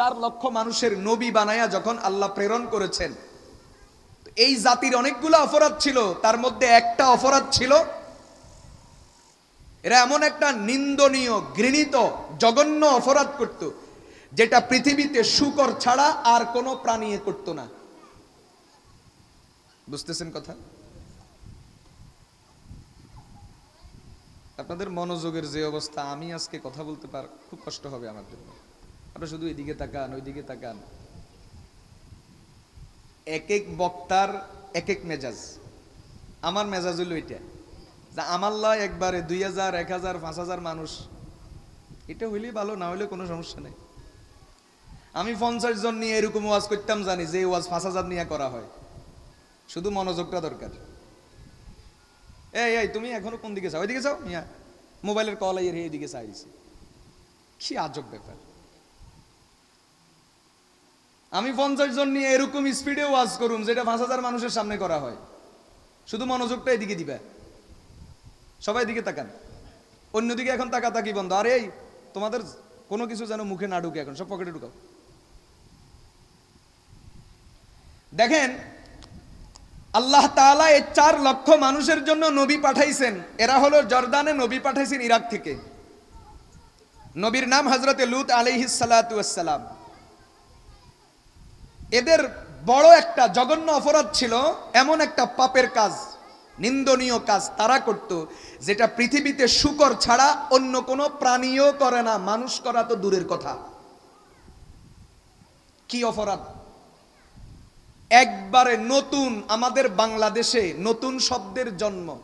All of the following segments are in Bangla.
চার লক্ষ মানুষের নবী বানায়া যখন আল্লাহ প্রেরণ করেছেন, এই জাতির অনেকগুলো অপরাধ ছিল, তার মধ্যে একটা অপরাধ ছিল, এরা এমন একটা নিন্দনীয়, ঘৃণিত, জঘন্য অপরাধ করত, যেটা পৃথিবীতে শুকর ছাড়া আর কোনো প্রাণী করত না। বুঝতেছেন কথা? আপনাদের মনোযোগের যে অবস্থা, আমি আজকে কথা বলতে পার, খুব কষ্ট হবে আমার জন্য। আপনারা শুধু এদিকে তাকান, ওইদিকে তাকান। এক এক বক্তার এক এক মেজাজ। আমার মেজাজ হলো এটা যা আমার লয় একবারে দুই হাজার, এক হাজার, পাঁচ হাজার মানুষ, এটা হইলেই ভালো, না হইলে কোনো সমস্যা নেই। আমি পঞ্চাশ জন নিয়ে এরকম ওয়াজ করতাম জানি, যে ওয়াজ পাঁচ হাজার নিয়ে করা হয়। শুধু মনোযোগটা দরকার। এই এই, তুমি এখনও কোন দিকে চাও ওইদিকে যাও, মিয়া। মোবাইলের কল আইয়ের এইদিকে চাইছি কি আজব ব্যাপার। আমি পঞ্চাশ জন নিয়ে এরকম স্পিডে ওয়াজ করুম যেটা পাঁচ হাজার মানুষের সামনে করা হয়। শুধু মনোযোগটা এদিকে দিবে। সবাই এদিকে তাকান। অন্যদিকে এখন তাকাতাকি বন্ধ। আরে এই, তোমাদের কোনো কিছু যেন মুখে না ঢুকে এখন, সব পকেটে ঢুকাও। দেখেন, আল্লাহ তাআলা এই চার লক্ষ মানুষের জন্য নবী পাঠাইছেন। এরা হলো জর্দানে নবী পাঠাইছেন ইরাক থেকে। নবীর নাম হজরতে লুত ওয়াসসালাম এদের বড় একটা জঘন্য অপরাধ ছিল এমন একটা পাপের কাজ, নিন্দনীয় কাজ তারা করত, যেটা পৃথিবীতে শুকর ছাড়া অন্য কোনো প্রাণীও করে না। মানুষ করা তো দূরের কথা। কি অপরাধ? একবারে নতুন আমাদের বাংলাদেশে নতুন শব্দের জন্ম।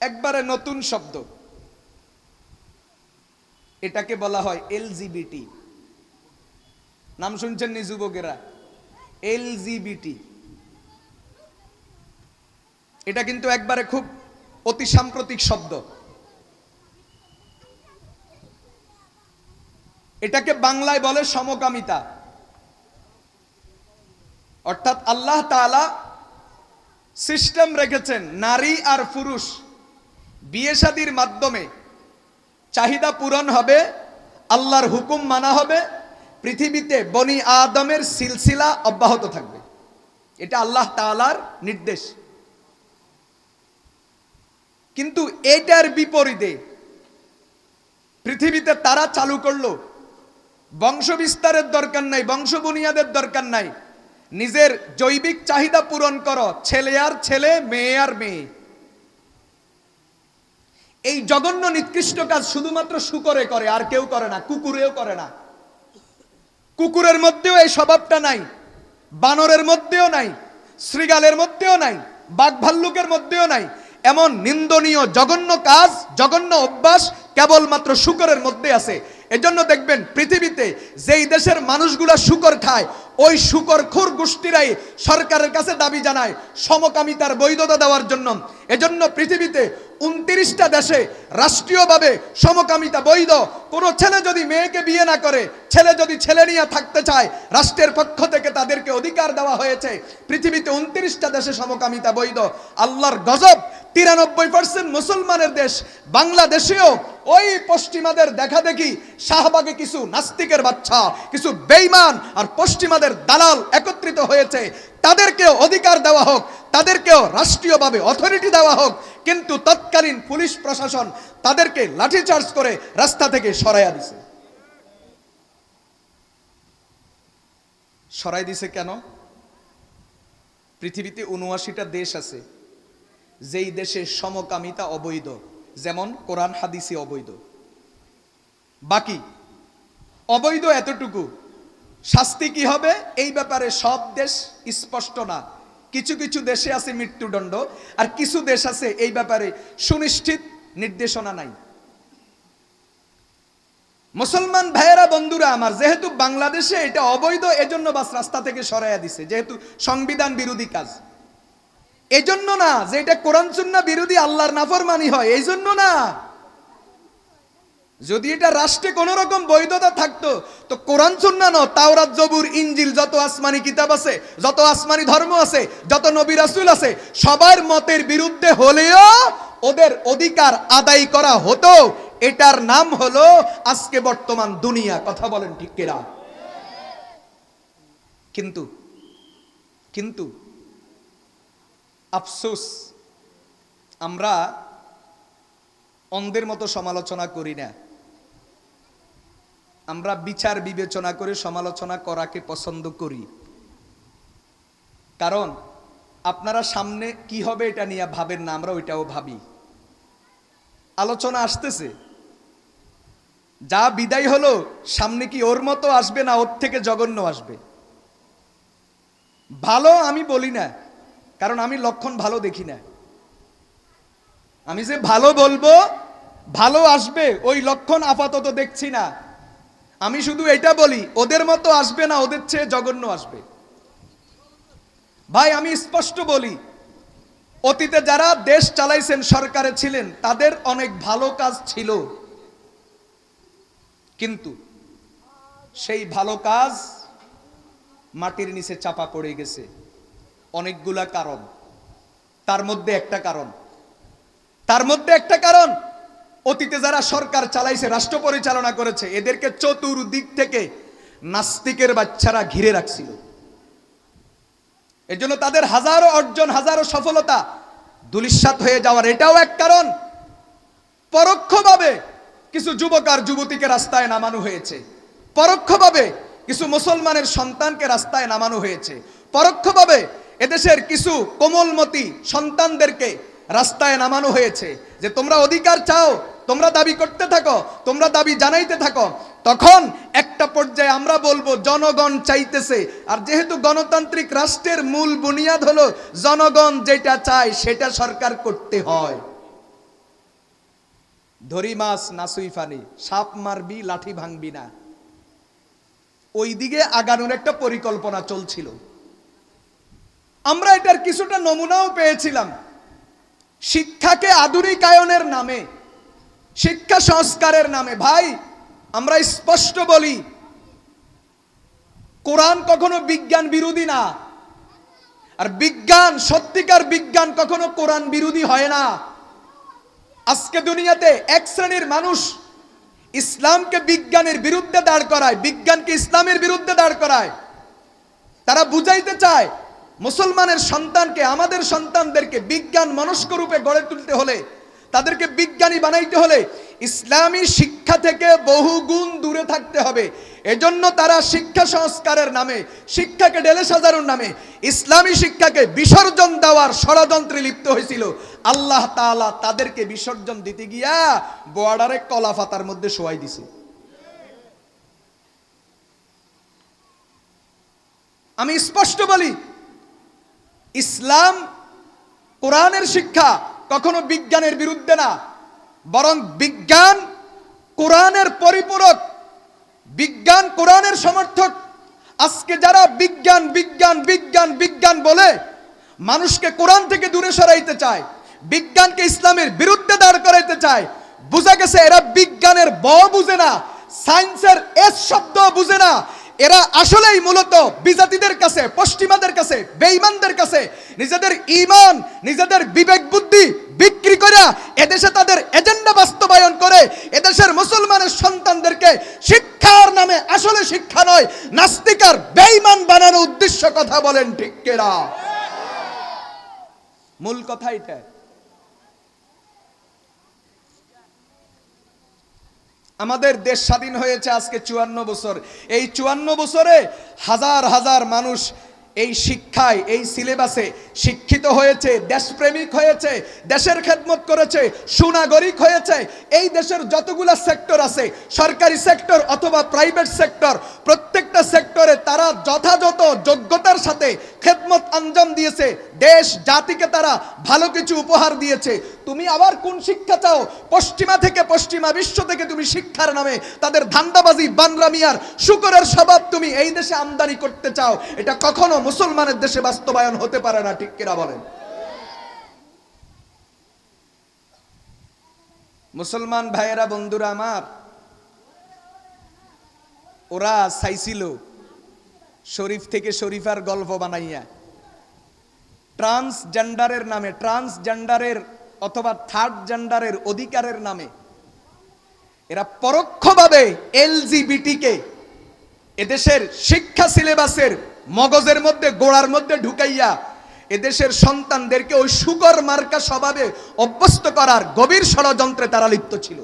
একবারে নতুন শব্দ। এটাকে বলা হয় এলজিবিটি। নাম শুনছেন নি যুবকেরা? এলজিবিটি এটা কিন্তু একবারে খুব অতি সাম্প্রতিক শব্দ। এটাকে বাংলায় বলে সমকামিতা। অর্থাৎ আল্লাহ তাআলা সিস্টেম রেখেছেন, নারী আর পুরুষ। বিয়ে শাদির মাধ্যমে চাহিদা পূরণ হবে, আল্লাহর হুকুম মানা হবে পৃথিবীতে বনি আদমের সিলসিলা অব্যাহত থাকবে। এটা আল্লাহ তাআলার নির্দেশ। কিন্তু এটার বিপরীতে পৃথিবীতে তারা চালু করল বংশ বিস্তারের দরকার নাই, বংশ বুনিয়াদের দরকার নাই। নিজের জৈবিক চাহিদা পূরণ করো, ছেলে আর ছেলে, মেয়ে আর মেয়ে। এই জঘন্য নিকৃষ্ট কাজ শুধুমাত্র শুকরে করে, আর কেউ করে না, কুকুরেও করে না। কুকুরের মধ্যেও এই স্বভাবটা নাই, বানরের মধ্যেও নাই শ্রীগালের মধ্যেও নাই বাঘ ভাল্লুকের মধ্যেও নাই। এমন নিন্দনীয়, জঘন্য কাজ, জঘন্য অভ্যাস কেবলমাত্র শুকরের মধ্যে আছে। এজন্য দেখবেন পৃথিবীতে যেই দেশের মানুষগুলা শুকর খায়, ওই শুকর খুর গোষ্ঠীরাই সরকারের কাছে দাবি জানায় সমকামিতার বৈধতা দেওয়ার জন্য। এজন্য পৃথিবীতে উনত্রিশটা দেশে রাষ্ট্রীয়ভাবে সমকামিতা বৈধ। কোনো ছেলে যদি মেয়েকে বিয়ে না করে, ছেলে যদি ছেলে নিয়ে থাকতে চায়, রাষ্ট্রের পক্ষ থেকে তাদেরকে অধিকার দেওয়া হয়েছে। পৃথিবীতে উনত্রিশটা দেশে সমকামিতা বৈধ। আল্লাহর গজব তিরানব্বই পার্সেন্ট মুসলমানের দেশ বাংলাদেশেও ওই পশ্চিমাদের দেখা দেখি শাহবাগে কিছু নাস্তিকের বাচ্চা, কিছু বেইমান আর পশ্চিমাদের দালাল একত্রিত হয়েছে। তাদেরকেও অধিকার দেওয়া হোক, তাদেরকেও রাষ্ট্রীয়ভাবে অথরিটি দেওয়া হোক, কিন্তু তৎকালীন পুলিশ প্রশাসন তাদেরকে লাঠিচার্জ করে রাস্তা থেকে সরাইয়া দিছে। সরাই দিছে কেন? পৃথিবীতে উনআশিটা দেশ আছে। যেই দেশে সমকামিতা অবৈধ, যেমন কোরআন হাদিসে অবৈধ। বাকি, অবৈধ এতটুকু, শাস্তি কি হবে? এই ব্যাপারে সব দেশ স্পষ্ট না। কিছু কিছু দেশে আছে মৃত্যুদণ্ড, আর কিছু দেশ আছে এই ব্যাপারে সুনিশ্চিত নির্দেশনা নাই। মুসলমান ভাইয়েরা, বন্ধুরা আমার, যেহেতু বাংলাদেশে এটা অবৈধ, এজন্য বাস রাস্তা থেকে সরাইয়া দিছে, যেহেতু সংবিধান বিরোধী কাজ। এজন্য না যে এটা কোরআন সুন্না বিরোধী আল্লাহর নাফরমানি হয় এই জন্য না যদি এটা রাষ্ট্রে কোন রকম বৈধতা থাকতো, তো কোরআন সুন্না ন তাওরাত, জবুর ইঞ্জিল যত আসমানি কিতাব আছে, যত আসমানি ধর্ম আছে, যত নবী রাসূল আছে, সবার মতের বিরুদ্ধে হলেও ওদের অধিকার আদায় করা হতো। এটার নাম হলো আজকে বর্তমান দুনিয়া, কথা বলেন ঠিক কিনা? কিন্তু কিন্তু আফসোস, আমরা অন্ধের মতো সমালোচনা করি না। আমরা বিচার বিবেচনা করে সমালোচনা করাকে পছন্দ করি। কারণ আপনারা সামনে কি হবে এটা নিয়ে ভাবেন না, আমরা ওইটাও ভাবি। আলোচনা আসতেছে। যা বিদায় হলো, সামনে কি ওর মতো আসবে না ওর থেকে জঘন্য আসবে? ভালো আমি বলি না। কারণ আমি লক্ষণ ভালো দেখি না। আমি যে ভালো বলব, ভালো আসবে, ওই লক্ষণ আপাতত দেখছি না। আমি শুধু এটা বলি, ওদের মতো আসবে না, ওদের চেয়ে জঘন্য আসবে। ভাই, আমি স্পষ্ট বলি, অতীতে যারা দেশ চালাইছেন, সরকারে ছিলেন, তাদের অনেক ভালো কাজ ছিল। কিন্তু সেই ভালো কাজ মাটির নিচে চাপা পড়ে গেছে। অনেকগুলা কারণ। তার মধ্যে একটা কারণ। তার মধ্যে একটা কারণ, অতীতে যারা সরকার চালাইছে, রাষ্ট্র পরিচালনা করেছে, এদেরকে চতুর্দিক থেকে নাস্তিকের বাচ্চারা ঘিরে রাখছিল। এর জন্য তাদের হাজারো অর্জন, হাজারো সফলতা দুলিশ্বাত হয়ে যাওয়ার এটাও এক কারণ। পরোক্ষভাবে কিছু যুবক আর যুবতীকে রাস্তায় নামানো হয়েছে। পরোক্ষভাবে কিছু মুসলমানের সন্তানকে রাস্তায় নামানো হয়েছে। পরোক্ষভাবে এদেশের কিছু কোমলমতি সন্তানদেরকে রাস্তায় নামানো হয়েছে যে তোমরা অধিকার চাও, তোমরা দাবি করতে থাকো, তোমরা দাবি জানাইতে থাকো, তখন একটা পর্যায়ে আমরা বলব জনগণ চাইতেছে। আর যেহেতু গণতান্ত্রিক রাষ্ট্রের মূল বুনিয়াদ হলো জনগণ যেটা চায় সেটা সরকার করতে হয়। ধরি মাছ নাসুই ফানি সাপ মারবি, লাঠি ভাঙবি না। ওই দিকে আগানোর একটা পরিকল্পনা চলছিল। আমরা এটার কিছুটা নমুনাও পেয়েছিলাম। শিক্ষাকে আধুনিকায়নের নামে, শিক্ষা সংস্কারের নামে। ভাই, আমরা স্পষ্ট বলি, কোরআন কখনো বিজ্ঞান বিরোধী না। আর বিজ্ঞান, সত্যিকার বিজ্ঞান কখনো কোরআন বিরোধী হয় না। আজকে দুনিয়াতে এক শ্রেণির মানুষ ইসলামকে বিজ্ঞানের বিরুদ্ধে দাঁড় করায়, বিজ্ঞানকে ইসলামের বিরুদ্ধে দাঁড় করায়। তারা বুঝাইতে চায় মুসলমানের সন্তানকে, আমাদের সন্তানদেরকে বিজ্ঞান মনস্ক রূপে গড়ে তুলতে হলে, তাদেরকে বিজ্ঞানী বানাইতে হলে ইসলামী শিক্ষা থেকে বহু গুণ দূরে থাকতে হবে। এজন্য তারা শিক্ষা সংস্কারের নামে, শিক্ষাকে ডেলে সাজানোর নামে, ইসলামী শিক্ষাকে বিসর্জন দেওয়ার ষড়যন্ত্রে লিপ্ত হয়েছিল। আল্লাহ তাআলা তাদেরকে বিসর্জন দিতে গিয়া বর্ডারে কলা ফাতার মধ্যে শোয়াই দিছে। আমি স্পষ্ট বলি ইসলাম কোরআনের শিক্ষা কখনো বিজ্ঞানের বিরুদ্ধে না, বরং বিজ্ঞান কোরআনের পরিপূরক, বিজ্ঞান কোরআনের সমর্থক। আজকে যারা বিজ্ঞান বিজ্ঞান বিজ্ঞান বিজ্ঞান বলে মানুষকে কোরআন থেকে দূরে সরাইতে চায়, বিজ্ঞানকে ইসলামের বিরুদ্ধে দাঁড় করাইতে চায়, বোঝা গেছে এরা বিজ্ঞানের ব বুঝে না, সায়েন্সের এস শব্দ বুঝে না এরা আসলেই মূলত বিজাতিদের কাছে, পশ্চিমাদের কাছে, বেঈমানদের কাছে নিজেদের ঈমান, নিজেদের বিবেক বুদ্ধি বিক্রি করে এদেশে তাদের এজেন্ডা বাস্তবায়ন করে এদেশের মুসলমানের সন্তানদেরকে শিক্ষার নামে আসলে শিক্ষা নয়, নাস্তিকার বেঈমান বানানোর উদ্দেশ্য কথা বলেন ঠিক কেরা মূল কথা এটা। আমাদের দেশ স্বাধীন হয়েছে আজকে চুয়ান্ন বছর। এই চুয়ান্ন বছরে হাজার হাজার মানুষ এই শিক্ষায়, এই সিলেবাসে শিক্ষিত হয়েছে, দেশপ্রেমিক হয়েছে, দেশের খেদমত করেছে, সুনাগরিক হয়েছে। এই দেশের যতগুলা সেক্টর আছে, সরকারি সেক্টর অথবা প্রাইভেট সেক্টর প্রত্যেকটা সেক্টরে তারা যথাযথ যোগ্যতার সাথে খেদমত আঞ্জাম দিয়েছে, দেশ, জাতিকে তারা ভালো কিছু উপহার দিয়েছে। তুমি আবার কোন শিক্ষা চাও? পশ্চিমা থেকে পশ্চিমা, বিশ্ব থেকে তুমি শিক্ষার নামে। তাদের ধান্দাবাজি, বানরামিয়ার শুকরের স্বভাব তুমি এই দেশে আমদানি করতে চাও। এটা কখনো মুসলমানের দেশে বাস্তবায়ন হতে পারে না, ঠিক কিনা বলেন? মুসলমান ভাইয়েরা, বন্ধুরা আমার ওরা চাইছিল শরীফ থেকে শরীফার গল্প বানাইয়া। ট্রান্সজেন্ডারের নামে, ট্রান্সজেন্ডারের অথবা থার্ড জেন্ডারের অধিকারের নামে। এরা পরোক্ষভাবে এলজিবিটিকে এদেশের শিক্ষা সিলেবাসের মগজের মধ্যে, গোড়ার মধ্যে ঢুকাইয়া এদেশের সন্তানদেরকে ওই সুগর মার্কা স্বভাবে অভ্যস্ত করার গভীর ষড়যন্ত্রে তারা লিপ্ত ছিল।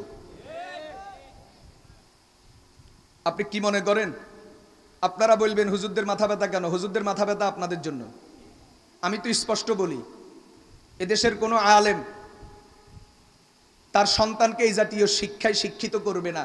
আপনি কি মনে করেন? আপনারা বলবেন, হুজুরদের মাথা ব্যথা কেন? হুজুরদের মাথা ব্যথা আপনাদের জন্য। আমি তো স্পষ্ট বলি, এদেশের কোনো আলেম তার সন্তানকে এই জাতীয় শিক্ষায় শিক্ষিত করবে না।